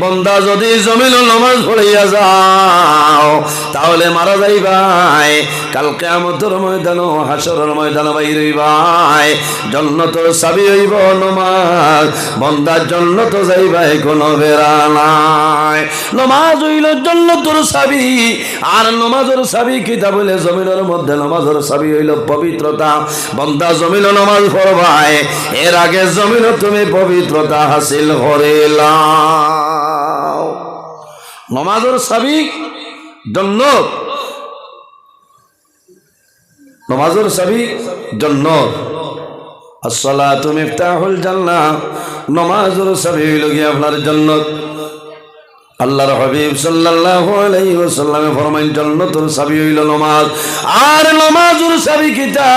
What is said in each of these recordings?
বন্দা যদি জমিন নমাজ পড়িয়া যাও, তাহলে মারা যাইবাই। কালকে আমতর ময়দান হাসরের ময়দান বাইর হইবাই। জন্নতর চাবি হইব নমাজ, বন্দার জন্নত যাইবাই, কোনো বেড়া নাই। নমাজ হইল জন্নতর চাবি, আর নমাজের চাবি কিতা বলে? জমিনের মধ্যে নমাজের চাবি হইল পবিত্রতা। বন্দা জমিন নমাজ পড়বাই, এর আগে জমিন তুমি পবিত্রতা হাসিল করিলাম নমাজের চাবি জন্নত। নমাজর চাবি জন্নত। আসলা তুমি জান্নাহ। নমাজের চাবি হইল গিয়ে আপনার জন্নত। আল্লাহর হাবিব সাল্লাল্লাহু আলাইহি ওয়াসাল্লামে ফরমান জান্নাতুর চাবি হইল নমাজ। আর নমাজুর চাবি কিতা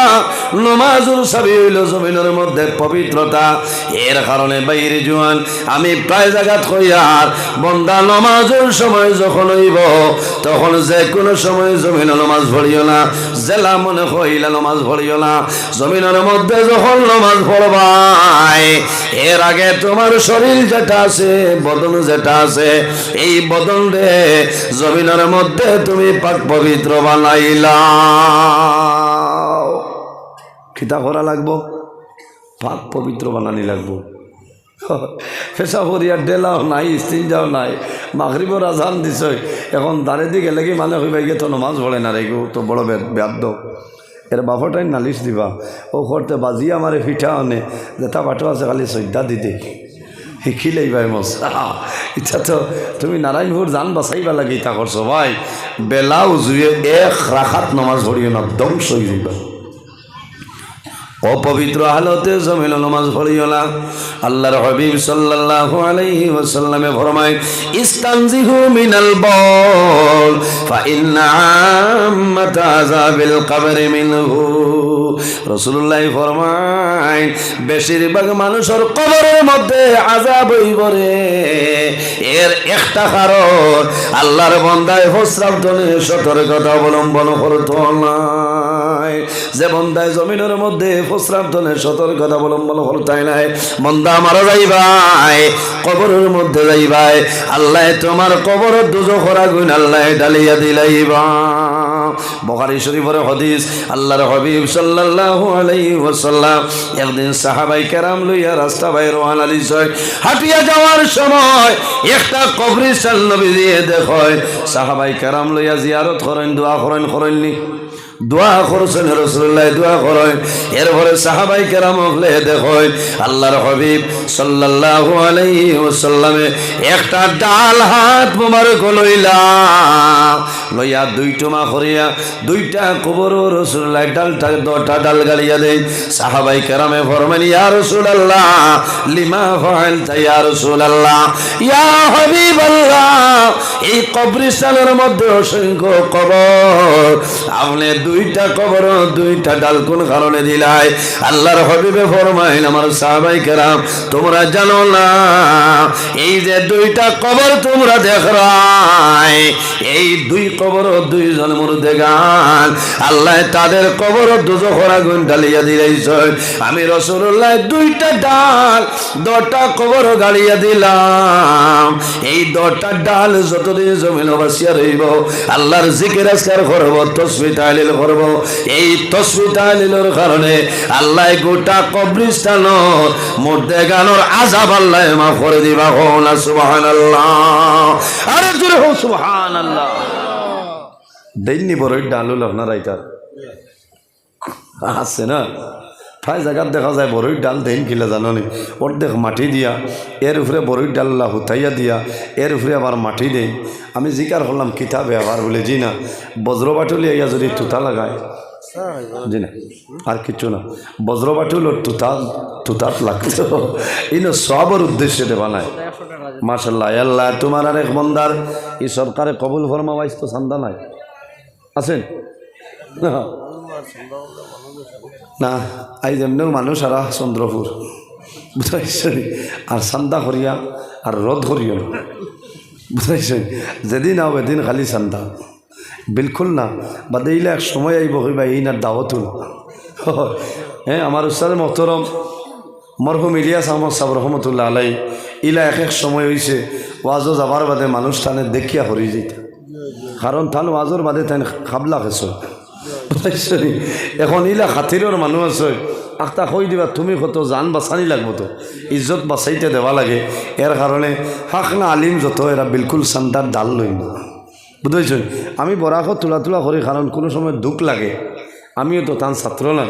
নমাজুর চাবি হইল জমিনের মধ্যে পবিত্রতা। এর কারণে বাইরে জোয়ান, আমি প্রায় জায়গাত কই আর বন্দা নমাজের সময় যখন হইব, তখন যে কোনো সময় জমিন নমাজ পড়িও না। জেলা মনে হইলে নামাজ পড়িও না। জমিনের মধ্যে যখন নমাজ পড়বাই, এর আগে তোমার শরীর যেটা আছে, বদন যেটা আছে এই বদন রে, জমিনের মধ্যে তুমি পাক পবিত্র বানাইলা। খিতা করা লাগবো? পাক পবিত্র বানানি লাগবো। ফেসা ফরিয়ার ডেলাও নাই স্ত্রীজাও নাই মাগরিবর আজান দিছ এখন দাঁড়ে দিকে লেগে মানে হইবাই গে তো নমাজ পড়ে না রেগু তো বড় ব্যাদ্য এর বাপটাই নালিশ দিবা। ও করতে বাজি আমারে পিঠা আনে যেটা বাটো আছে খালি শ্রদ্ধা দিতে শিকিলেই ভাই মশা ইচ্ছা তো তুমি নারায়ণপুর জান বাঁচাইবা লাগে ইটা করছ ভাই। বেলাও জুয়ে এক রাখাত নমাজ পড়িও না, ধ্বংস হয়ে যাইবা। অপবিত্র হালতে জমিল নমাজ পড়িও না। আল্লাহর হাবিব সাল্লাল্লাহু আলাইহি ওয়াসাল্লামে ফরমায় ইস্তানজিহু মিনাল বল ফা ইন্না আম্মাত আযাবিল কবর মিনহু। রাসূলুল্লাহ ফরমায়, বেশিরভাগ মানুষের কবরের মধ্যে আযাব হইব রে। এর একটা কারণ, আল্লাহর বান্দায় প্রস্রাব ধনে সতর্কতা অবলম্বন করতো যে বন্দায় জমিনের মধ্যে প্রস্রাব ধনে সতর্কতা অবলম্বন করতে নাই, বন্দা মারা যাইবাই, কবরের মধ্যে যাইবাই, আল্লাহ তোমার কবর দুজো করা গুণ আল্লাহ ডালিয়া দিলাইবা বখারি শরীফের হদিস, আল্লাহর হাবিব সাল্লাল্লাহু আলাইহি ওয়াসাল্লাম একদিন সাহাবাই কেরাম লইয়া রাস্তা বাই রওনা দিছয় হাঁটিয়া যাওয়ার সময় একটা কবরিস্তান নবী দিয়ে দেখয় সাহাবাই কেরাম লইয়া জিয়ারত করেন, দোয়া করেন, করেননি। দোয়া করছেন রসুল্লাহ দোয়া করেন। এরপরে সাহাবাই কেরাম হলে দেখেন আল্লাহর হবিব সাল্লাল্লাহু আলাইহি ওয়াসাল্লামে একটা ডাল হাত মোবারক লইলা, লইয়া দুই টুমা করিয়া দুইটা কবর রসুল্লাহ ডালটা দটা ডাল গালিয়া দেন। সাহাবাই কেরামে ফরমান ইয়া রসুল আল্লাহ লিমা ফাআলতা, ইয়া রসুল আল্লাহ ইয়া হবিব আল্লাহ এই কবরস্থানের মধ্যে অসংখ্য কবর, আপনি দুইটা কবর, দুইটা ডাল কোন কারণে দিলাই? আল্লাহর হবিবে ফরমাইল আমার সাহাবাই কেরাম, তোমরা জানো না, এই যে দুইটা কবর তোমরা দেখরাই, এই দুই কবর দুইজন মরুদে গান, আল্লাহ তাদের কবর দুজো খরা গুণ ডালিয়া দিলাইছ আমি রসুল্লাহ দুইটা ডাল দটা কবর গালিয়া দিলাম। এই দটা ডাল যতদিন জমিন বাসিয়া রইব, আল্লাহর জিকির আজকার করব তসবি তাহলিল করব। এই তসবি তাহলিলের কারণে আল্লাহ গোটা কবরিস্তান মধ্যে গানোর আজাব আল্লাহ মা করে দিবা হোনা সুবাহান আল্লাহ আরে জোরে হো সুবাহান আল্লাহ দেননি বড় ডালুল আপনার রাইটার। আছে না? প্রায় জায়গার দেখা যায় বড়ই ডাল দেন কিলে জানো নি অর্ধেক মাটি দিয়া এর উপরে বড়ই ডাল্লা হুতাইয়া দিয়া এর উপরে আবার মাটি দেই। আমি জিকার করলাম কিতাবে আবার বলে, জি না। বজ্রবাটুলি ইয়া যদি তুতা লাগায়, জি না। আর কিছু না। বজ্রবাটুল ওর তুতা, তুতাত লাগতো ইনো সবর উদ্দেশ্যে বানায় মাশাল্লাহ, আল্লাহ তোমার আর এক বন্দার এই সরকারে কবুল ফরমা বাইস তো সান্দা নাই। আছেন না, আই যেমন মানুষ আর চন্দ্রপুর বুঝাইছে আর চান্দা করিয়া আর রদ করিও না বুঝাইছে যেদিন আও এদিন খালি চান্দা। বিলকুল না বাদে ইলে এক সময় আইব হইবা এই না দাওয়াতুল হ্যাঁ আমার উস্তাদ মহতরম মরহুম ইলিয়াস আহমদ সাহ রহমতুল্লাহ আলাই, ইলা এক এক সময় হয়েছে ওয়াজও যাবার বাদে মানুষ থানে দেখিয়া হরি যেত কারণ থান ওয়াজর বাদে তাই খাবলা খেছ বুঝাইছো? এখন ইলা খাতিরর মানুষ আছে। আখতা কই দিবা, তুমি কত জান বাঁচানি লাগবো তো? ইজ্জত বাঁচাইতে দেওয়া লাগে। এর কারণে হাকনা আলিম যত এরা বিলকুল সান্তার ডাল লই না বুঝেছেন আমি বরাক তোলা তোলা করি কারণ কোনো সময় দুঃখ লাগে। আমিও তো তার ছাত্র না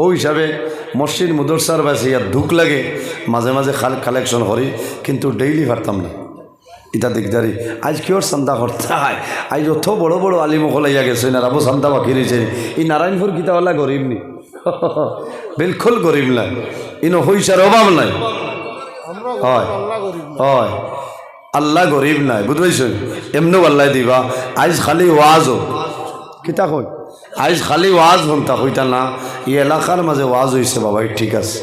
ও হিসাবে মসজিদ মুদরসার বাসে ইয়ার দুঃখ লাগে। মাঝে মাঝে কালেকশন করি কিন্তু ডেইলি পারতাম না। এটা দিকদারি আজ কিওর চিন্তা করতে হয়। আজ অত বড় বড় আলিমকল ইয়া গেছে না রাবো চিন্তা বাকি রয়েছে এই নারায়ণপুর গীতাওয়ালা গরিব নি। বিলকুল গরিব নাই। ইনো পয়সার অভাব নাই। হয় হয়। আল্লাহ গরিব নাই বুঝবাইছ এমনি আল্লাহ দিবা আজ খালি ওয়াজ হোক। কিতা কই আজ খালি ওয়াজ হন তা কইতা না, এই এলাকার মাঝে ওয়াজ হয়েছে বাবাই ঠিক আছে।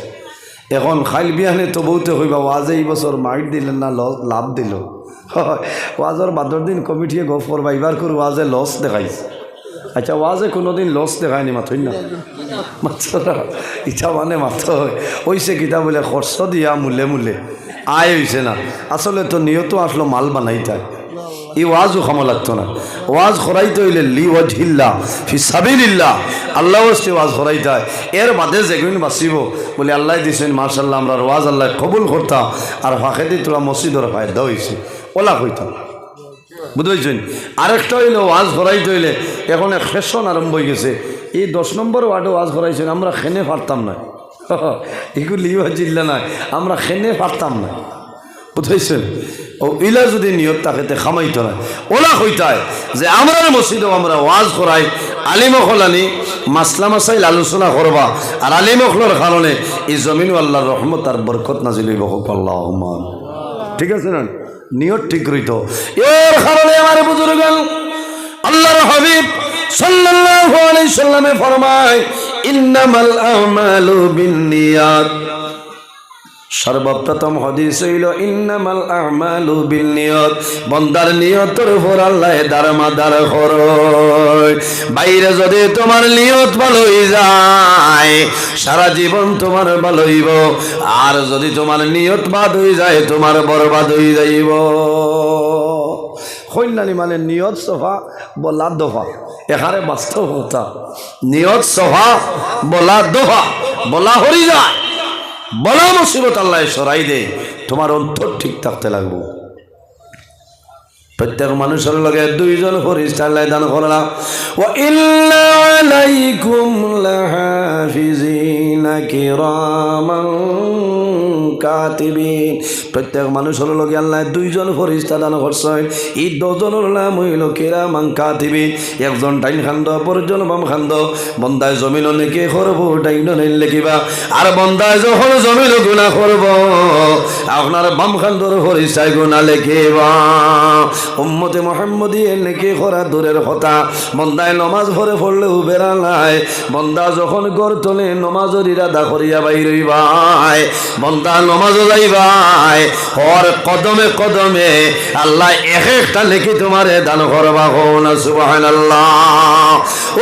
এখন খাইল বিয়ানে তো বউতে হইবা, ওয়াজে এই বছর মাইট দিলেন না লাভ দিল। ওয়াজর বাদর দিন কমিটিয়ে গফ করবা এবার করে ওয়াজে লস দেখাইছে। আচ্ছা ওয়াজে কোনোদিন লস দেখায়নি মাথই না? মাত্র ইটা মানে মাত্র হইছে কিতা বলে খরচ দিয়া মূলে মূলে। আয় হইছে না। আসলে তো নিয়ত আসলো মাল বানাইতায় এই ওয়াজও খামো লাগতো না। ওয়াজ খরাইতে হইলে লি ওয়াজহিল্লা, ফি সাবিলিল্লাহ। আল্লাহ হচ্ছে ওয়াজ খরাইতে হয় এর বাদে যেগুন বাঁচিব। বলে, আল্লাহ দিছেন মার্শাল্লাহ আমরা ওয়াজ আল্লাহ কবুল করতাম। আর ফাঁকেদি তোরা মসজিদর ফায়দা হয়েছে ওলা কইতাম বুঝেছেন আরেকটা হইলে ওয়াজ করাইতে হইলে, এখন এক ফ্যাশন আরম্ভ হয়ে গেছে। এই দশ নম্বর ওয়ার্ডে ওয়াজ করাইছেন আমরা খেনে পারতাম না। এগুলি জিল্লা নাই আমরা খেনে পারতাম না। বুঝাইছেন ও, ইলা যদি নিয়ত তাকে খামাইত না। ওলা কইতায় যে আমরা মসজিদেও আমরা ওয়াজ করাই আলিমখলানি মাসলা মাসাইল আলোচনা করবা, আর আলিমখলর কারণে এই জমিন আল্লাহর রহমত আর বরকত নাজিল ঠিক আছে না? নিয়ত ঠিক রইত এর কারণে আমার বুজুর্গ আল্লাহর হাবিব সাল্লাল্লাহু আলাইহি সাল্লামে ফরমায়, ইন্নামাল আমালু বিন্নিয়াত সর্বপ্রথম হদিস হইল, ইন্নামাল আমালু বিল নিয়ত বন্দার নিয়তের উপর আল্লাহ দারমাদার করয় বাইরে যদি তোমার নিয়ত ভালো হয়ে যায়, সারা জীবন তোমার ভালো হইব আর যদি তোমার নিয়ত বাদ হয়ে যায়, তোমার বরবাদ হয়ে যাইব। কন্যানি মানে নিয়ত সফা বলা দফা। এখানে বাস্তব কথা নিয়ত সফা বলা দফা। বলা হরি যায়। বলা মুসিবত আল্লাহ সরাই দে তোমার অন্তর ঠিক থাকতে লাগবো। প্রত্যেক মানুষের লগে দুইজন ফরিস্তা আল্লাহ দান করলাম ও ইল্লা আলাইকুম লাহাফিজিনা কিরামান কাতিবিন। প্রত্যেক মানুষের লগে আল্লাহ দুইজন ফরিস্তা দান করছেন। এই দুজনের নাম হইল কিরামান কাতিবিন। একজন ডাইন খান্দ, অপরজন বাম খান্দ। বন্দায় জমিন নেকে করব ডাইন লেখিবা। আর বন্দায় যখন জমিন গুণা করব, আপনার বাম খান্দর ফরিস্তায় গুণা লেখিবা। উম্মতে মোহাম্মদী নেকি করা দূরের কথা বন্দায় নমাজ ভরে পড়লেও বেড়া নাই। বন্দা যখন গড় তোলে নমাজের ইরাদা করিয়া বাইরই ভাই বন্দা নমাজ যাইবাই হর কদমে কদমে। আল্লাহ এক একটা লেখি তোমারে দান করবা না সুবাহান আল্লাহ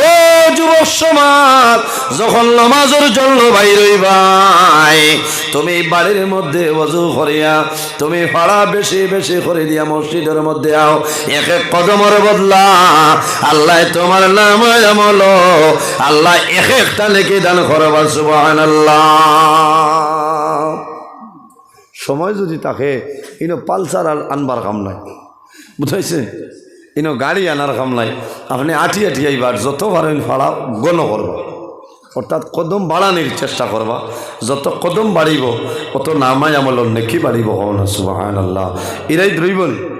ও যুবক সমাজ, যখন নমাজের জন্য বাইরই ভাই তুমি বাড়ির মধ্যে অজু করিয়া, তুমি ফাড়া বেশি বেশি করে দিয়া মসজিদের মধ্যে আও এক এক কদমর বদলা। আল্লাহ তোমার নাম আমল। আল্লাহ এক একটা লেখে দান করবা সুবাহান সময় যদি তাকে ইনো পালসার আর আনবার কাম নাই। বুঝাইছে? ইনো গাড়ি আনার কাম নাই। আপনি আটি আটি আইবার, যত পারেন ফাড়া গণ করবা। অর্থাৎ কদম বাড়ানির চেষ্টা করবা। যত কদম বাড়িব, অত নামাই আমল নেকি বাড়িব। হন সুবাহান আল্লাহ ইরাই দ্রইবন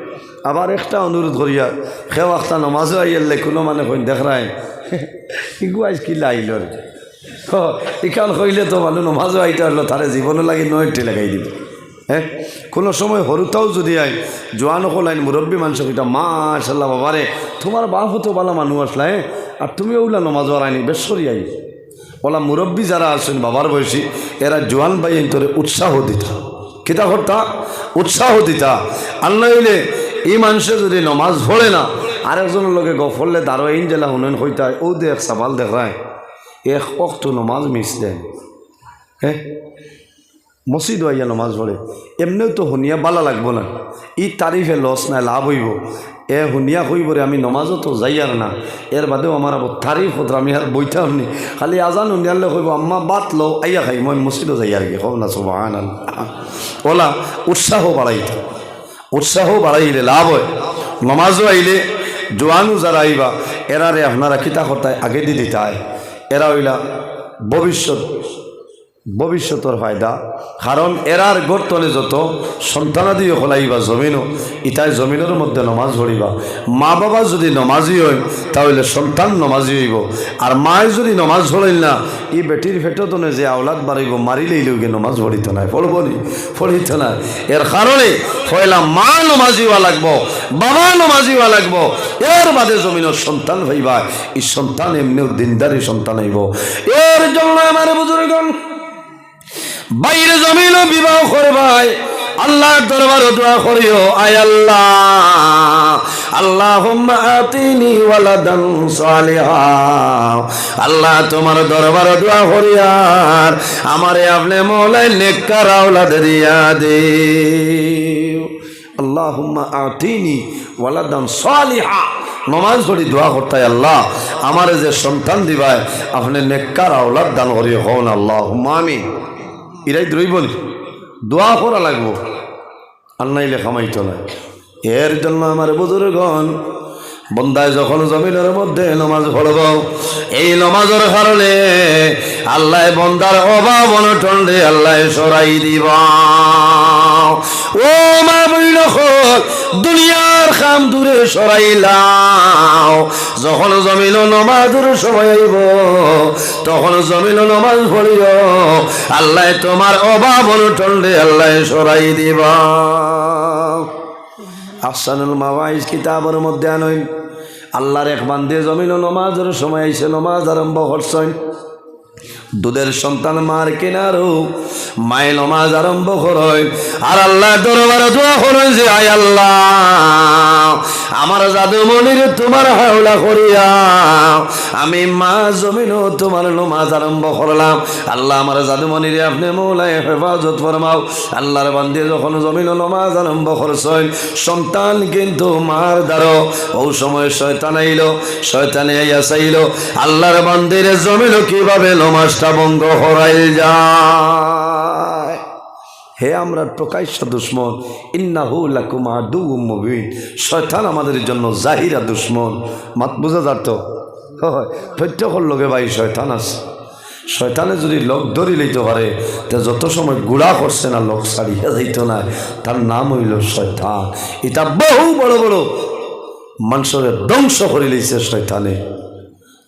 আবার একটা অনুরোধ করিয়া খেও একটা নমাজও আইয়ালে কোনো মানে কই দেখায় ইগু কি লাইল ইখান কইলে তো মানুষ নমাজও আইতে আসলো তারে জীবনও লাগে নয়টি লাগাই দিব। হ্যাঁ? কোনো সময় হরুতাও যদি আই, জোয়ান হল আইন মুরব্বী মানুষ এটা মাশাল্লাহ বাবারে, তোমার বাপ হতো বালা মানুষ আসলা হ্যাঁ? আর তুমি ওগুলা নমাজ আইনি বেশ করি আই। ওলা মুরব্বী যারা আছেন, বাবার বয়সী, এরা জোয়ান ভাই তোরে উৎসাহ দিতা। কিতা করতা? উৎসাহ দিতা। আল্লাহ এই মানুষের যদি নমাজ পড়ে না, আরেকজনের লগে গফরলে দারো আইন জেলা হুনেন হইতায়, ও দেখ সাবাল দেখায়, এক অক্ত নমাজ মিস দেন। হ্যাঁ মসজিদ হইয়া নমাজ পড়ে। এমনিও তো শুনিয়া বালা লাগবো না। ই তারিফে লস নাই, লাভ হইব। এ শুনিয়া কইবরে আমি নমাজও তো যাই আর না। এর বাদেও আমার আবার তারিফ হতো আমি আর বইতে হমনি খালি আজান শুনিয়ালে কইব, আম্মা, বাত লো আইয়া খাই, মই মসজিদও যাই আর কি কব না সুবাহান ওলা, উৎসাহ বাড়াইতে। উৎসাহ বাড়াইলে লাভ হয়। নমাজও আইলে জোয়ানু যারা আইবা এরারে আপনারা কিতা কথায় আগে দিতে চায় এরা হইলা ভবিষ্যৎ ভবিষ্যতর ফায়দা। কারণ এরার গর্তনে যত সন্তানাদি হলাইবা, জমিনও, ইতাই জমিনের মধ্যে নমাজ পড়িবা। মা বাবা যদি নমাজি হয়, তাহলে সন্তান নমাজি হইব। আর মায় যদি নমাজ পড়িল না, ই বেটির ফেটতনে যে আওলাদ বাড়িব মারিলেই লোকে নমাজ পড়িত নাই, পড়ব নি, পড়িত না এর কারণে পয়লা মা নমাজি হওয়া লাগবো, বাবা নমাজি হওয়া লাগবো। এর বাদে জমিনের সন্তান হইবা, এই সন্তান এমনিও দিনদারি সন্তান হইব। এর জন্য আমার বুজুর্গণ বাইরে জমিন বিবাহ করবাই আল্লাহর দরবার দোয়া করিও, আয় আল্লাহ। আল্লাহ আতিনি ওয়ালাদান সালিহা। আল্লাহ তোমার দরবার দোয়া করিয়ার আমারে আপনি মৌলাই নেককার আওলাদ দিয়া দে আল্লাহুম্মা আতিনি ওয়ালাদান সালিহা। নমাজ পড়ি দোয়া করতাই আল্লাহ। আমার যে সন্তান দিবাই আপনি নেককার আওলাদ দান করিও, হন আল্লাহ আমিন। ইরাই দ্রৈব নি দোয়া করা লাগবো। আর নাইলে খামাইতো না। এর জন্য আমার বুজুর্গণ, বন্দায় যখন জমিনের মধ্যে নমাজ পড়ব, এই নমাজের কারণে আল্লাহ বন্দার অভাব অনটন আল্লাহ সরাই দিব। ও মা বইল দুনিয়ার খাম দূরে সরাইলাও। যখন জমিন নমাজের সময় আইব, তখন জমিন নমাজ পড়িও। আল্লাহ তোমার অভাব অনটন রে আল্লাহ সরাই দিবা। আফসানুল মাওয়াইজ কিতাবের মধ্যে আনইন, আল্লাহর এক বান্ধে জমিন নমাজের সময় আইসে, নমাজ আরম্ভ করছেন। দুধের সন্তান মার কেনারও মায়ে নমাজ আরম্ভ করয় আর আল্লাহ দরবার দোয়া করয় যে, আয় আল্লাহ, আমার জাদু মনির তোমার হাওলা করিয়া আমি মা জমিন তোমার নমাজ আরম্ভ করলাম। আল্লাহ আমার জাদু মনিরে আপনি মৌলায় হেফাজত ফরমাও। আল্লাহর বান্ধে যখন জমিন নমাজ আরম্ভ করছেন, সন্তান কিন্তু মার দ্বারো ও সময় শয়তান আইল, শয়তানে আইয়া চাইল, আল্লাহর বান্দির জমিন কীভাবে নমাজটা বঙ্গ হরাইল যায়। হে আমরা প্রকাশ্য দুশ্মন, ইন্নাহু লাকুম মুবিন। শয়তান আমাদের জন্য জাহিরা দুশ্মন। মাত বোঝা যাত হয় প্রত্যেকের লগে ভাই শয়তান আছে। শয়তানে যদি লোক ধরি লইতে পারে, তা যত সময় গুড়া করছে না, লোক ছাড়িয়া যাইত না। তার নাম হইল শয়তান। এটা বহু বড় বড় মানুষের ধ্বংস করে লইছে শয়তানে।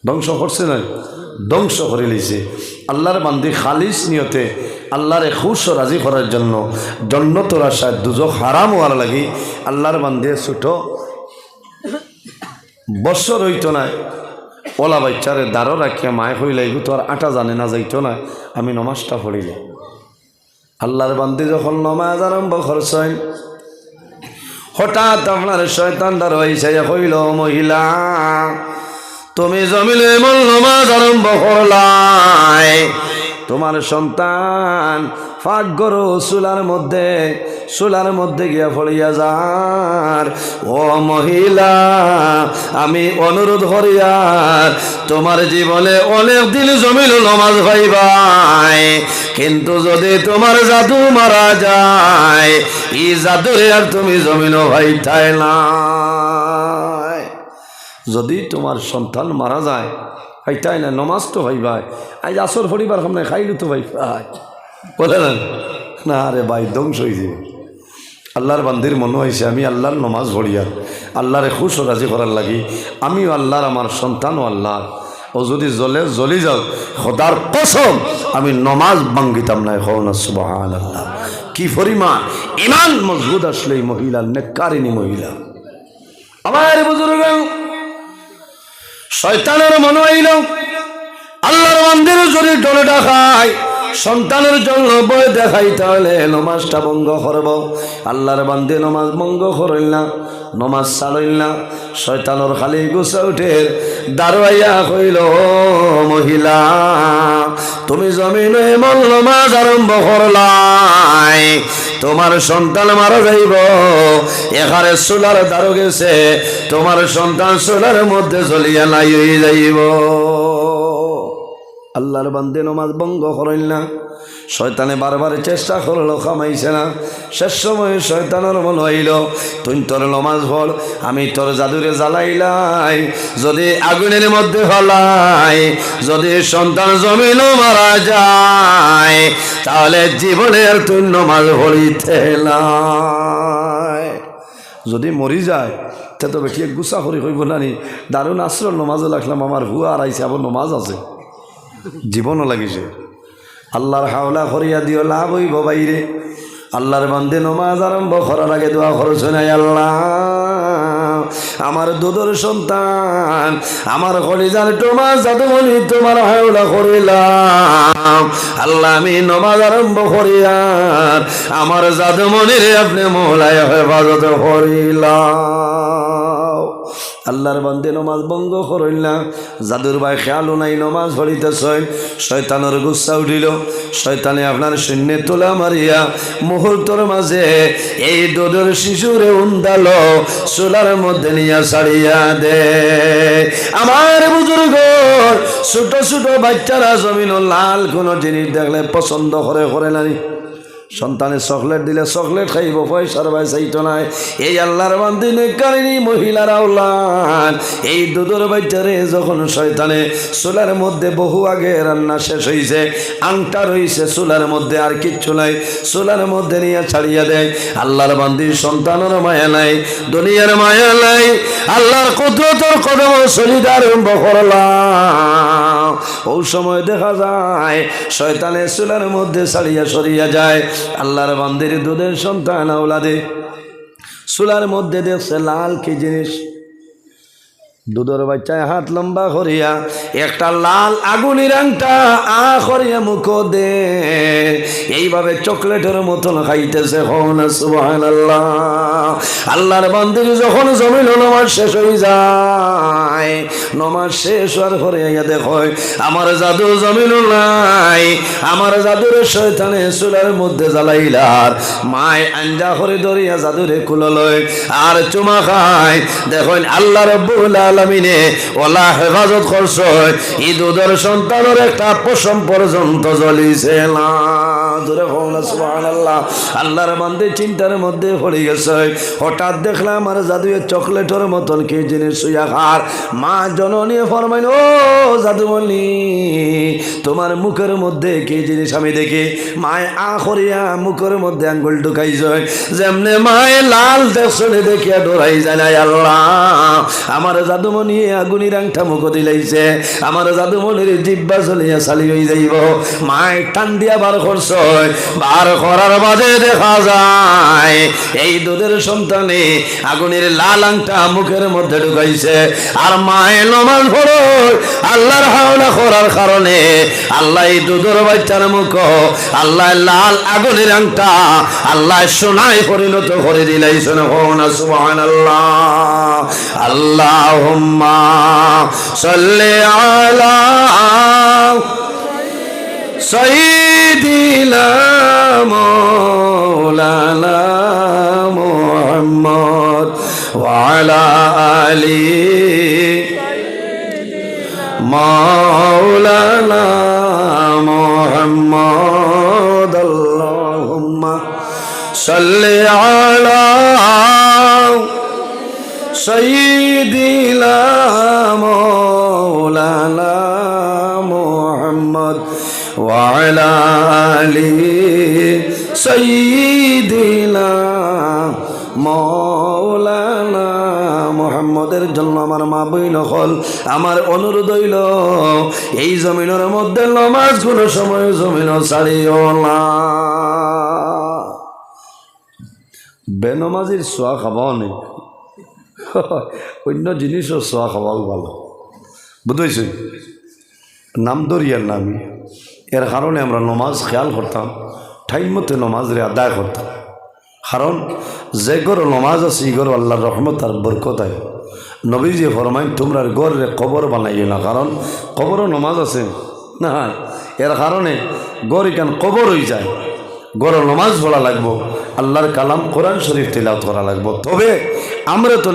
ধ্বংস করছে না? ধ্বংস করে লইছে আল্লাহর বান্দি খালিস নিয়তে আল্লাহর খুশ রাজি করার জন্য জন্নতর আশায় দুজক হারাম হওয়ার লাগি আল্লাহর বান্দিয়ে ছোটো বছর হইত না ওলা বাচ্চারে দাঁড়ো রাখিয়া মায় হইলাই তো আর আটা জানে না, যাইতো না, আমি নমাজটা পড়িলে আল্লাহর বান্দি যখন নমাজ আরম্ভ করছেন হঠাৎ আপনার শয়তানটা রয়েছে হইল মহিলা তুমি জমিলে নমাজ আরম্ভ করলাই। তোমার সন্তান ফাঁক গরো চুলার মধ্যে চুলার মধ্যে গিয়া ফড়িয়া যার। ও মহিলা, আমি অনুরোধ করিয়ার তোমার জীবনে অনেক দিন জমিল নমাজ ভাইবাই কিন্তু যদি তোমার জাদু মারা যায় ই জাদুরে আর তুমি জমিন ভাই না। যদি তোমার সন্তান মারা যায় ভাইটাই না, নমাজ তো ভাই ভাই আজ আসর পরিবার সামনে খাইলু তো ভাই ভাই বলে না না রে ভাই, ধ্বংস হয়ে যাবে। আল্লাহর বান্দির মনে হয়েছে, আমি আল্লাহর নমাজ ভরিয়া আল্লাহরে খুশ রাজি করার লাগি। আমিও আল্লাহর, আমার সন্তানও আল্লাহর। ও যদি জ্বলে, জ্বলি যাও, খোদার কসম, আমি নমাজ ভাঙ্গিতাম না হও না সুবাহান আল্লাহ কি পরিমাণ ইমান মজবুত আসলে এই মহিলা নেকারিনী মহিলা। আমার বুজুর্গ শয়তানের মনে হইল। আল্লাহর মন্দির যদি ডলে ডাকায় সন্তানের জন্য বই দেখাই তাহলে নমাজটা ভঙ্গ করব। আল্লাহর বান্দে নমাজ ভঙ্গ করিল না, নমাজ ছাড়ইল না। শয়তানোর খালি গুছা উঠে দারোয়াইয়া কইল মহিলা, তুমি জমিন এমন নমাজ আরম্ভ করলাই। তোমার সন্তান মারা যাইব। এখানে সোলার দারো গেছে তোমার সন্তান সোলার মধ্যে চলিয়া নাই যাইব। আল্লাহর বান্দে নমাজ ভঙ্গ করেন না। শয়তানে বারবার চেষ্টা করল খামাইছে না। শেষ সময় শয়তানের মন হইল, তুই তোর নমাজ ভর আমি তোর জাদুরে জ্বালাইলাই। যদি আগুনের মধ্যে হলাই যদি সন্তান জমিনও মারা যায়, তাহলে জীবনে আর তুই নমাজ নাই। যদি মরি যায়, তে তো বেটিয়ে গুসা করি কইব নানি দারুণ আশ্রয় নমাজে লাগলাম, আমার হুয়া আর আইসে আবার নমাজ আছে। জীবনও লাগিছে। আল্লাহর হাওলা করিয়া দিও, লাভ হইব বাইরে। আল্লাহর বান্দে নমাজ আরম্ভ করার আগে দোয়া খরচ নাই আল্লাহ, আমার দুধর সন্তান, আমার কলিজার তোমার জাদুমণি তোমার হাওলা করিলাম। আল্লাহ, আমি নমাজ আরম্ভ করিয়ার আমার জাদুমণির আপনি মোহলায় হেফাজত করিলাম। আল্লাহর বান্দে নমাজ ভঙ্গ করিল না। জাদুর ভাই খেয়ালও নাই নমাজ পড়িতেছেন। শয়তানের গুচ্ছা উঠিল। শয়তানে আপনার শূন্যে তোলা মারিয়া মুহূর্তর মাঝে এই দুধের শিশুরে উন্দাল চুলার মধ্যে নিয়ে ছাড়িয়া দে। আমার বুজুর্গ, ছোট ছোট বাচ্চারা জমিন লাল কোনো জিনিস দেখলে পছন্দ করে করে নানি সন্তানে চকলেট দিলে চকলেট খাইব, পয়সার ভাই চাইতো নাই। এই আল্লাহর বান্দিনে কারিনী, মহিলার আউলান এই দুধের বাচ্চারে যখন শয়তানে চুলার মধ্যে বহু আগে রান্না শেষ হয়েছে আংটা রয়েছে চুলার মধ্যে, আর কিচ্ছু নাই। চুলার মধ্যে নিয়ে ছাড়িয়ে দেয়। আল্লাহর বান্দির সন্তানের মায়া নাই, দুনিয়ার মায়া নাই। আল্লাহর কুদরতর কদম সলিদার করলাম ওই সময় দেখা যায়, শয়তানে চুলার মধ্যে ছাড়িয়া সরিয়া যায়। আল্লাহর বান্দের দুধের সন্তান আওলাদে। চুলার মধ্যে দেখছে লাল কি জিনিস? দুধের বাচ্চায় হাত লম্বা করিয়া একটা লাল আগুনের আংটা আ করিয়া মুখ দে। এইভাবে চকলেটের মতন খাইতেছে হন আল্লাহ আল্লাহর বান্দির যখন জমিন নমাজ শেষ হয়ে যায়। নমাজ শেষ হওয়ার পরে দেখো, আমার জাদু জমিন নাই। আমার জাদুর শয়তানে চুলার মধ্যে জ্বালাইলার। মায় আঞ্জা করে ধরিয়া জাদুরে কুললয় আর চুমা খায়। দেখুন, আল্লাহ রব্বুল আলমিনে, ওলা হেফাজত করছ। ই সন্তানের একটা পশম পর্যন্ত জ্বলিছে। মধ্যে কি তোমার মুখের মধ্যে কি জিনিস আমি দেখি? মায় আ মুখের মধ্যে আঙ্গুল ঢুকাই যায় যেমনে মায় লাল দেখছনে দেখিয়া ডরাই যায় নাই আল্লাহ। আমার জাদুমণি আগুনির আংটা মুখ দিলাইছে। আমার জাদুমণির জিব্বা চলিয়া চালি হয়ে যাইব। মায় টান দিয়া বার করছ বার করার বাজে দেখা যায়। এই দুধের সন্তানে আগুনের লাল আংটা মুখের মধ্যে ঢুকাইছে। আর মায়ে নমাজ পড়ো আল্লাহর হাওলা করার কারণে আল্লাহ দুধের বাচ্চার মুখ আল্লাহ লাল আগুনের আংটা আল্লাহ সোনায় পরিণত করে দিলাইছেন। হোনা সুবহান আল্লাহ اللهم صل على سيدنا مولانا محمد وعلى آل مولانا محمد اللهم صل على سيدنا দিলাম মোহাম্মদ ওয়ালি সঈদিলাম মৌলানা মোহাম্মদের জন্য আমার মা বইন হল আমার অনুরোধ হইল, এই জমিনের মধ্যে নমাজ কোনো সময় জমিন ছাড়িও না। বেনমাজির সোয়া খাব অন্য জিনিসও সোয়া খাওয়াও ভালো বুঝেছি নাম দরিয়ার নামি। এর কারণে আমরা নমাজ খেয়াল করতাম টাইম মতো নমাজ রে আদায় করতাম। কারণ যে গর নমাজ আছে, ই গর আল্লাহর রহমত আর বরকত আয় নবীজি ফরমাই তোমরা গর রে কবর বানাইও না কারণ কবরও নমাজ আছে। না এর কারণে গর এখান কবর হয়ে যায়। গর নমাজ পড়া লাগবো। আল্লাহর কালাম কোরআন শরীফ তিলাওয়াত করা লাগবো। তবে আমরা তো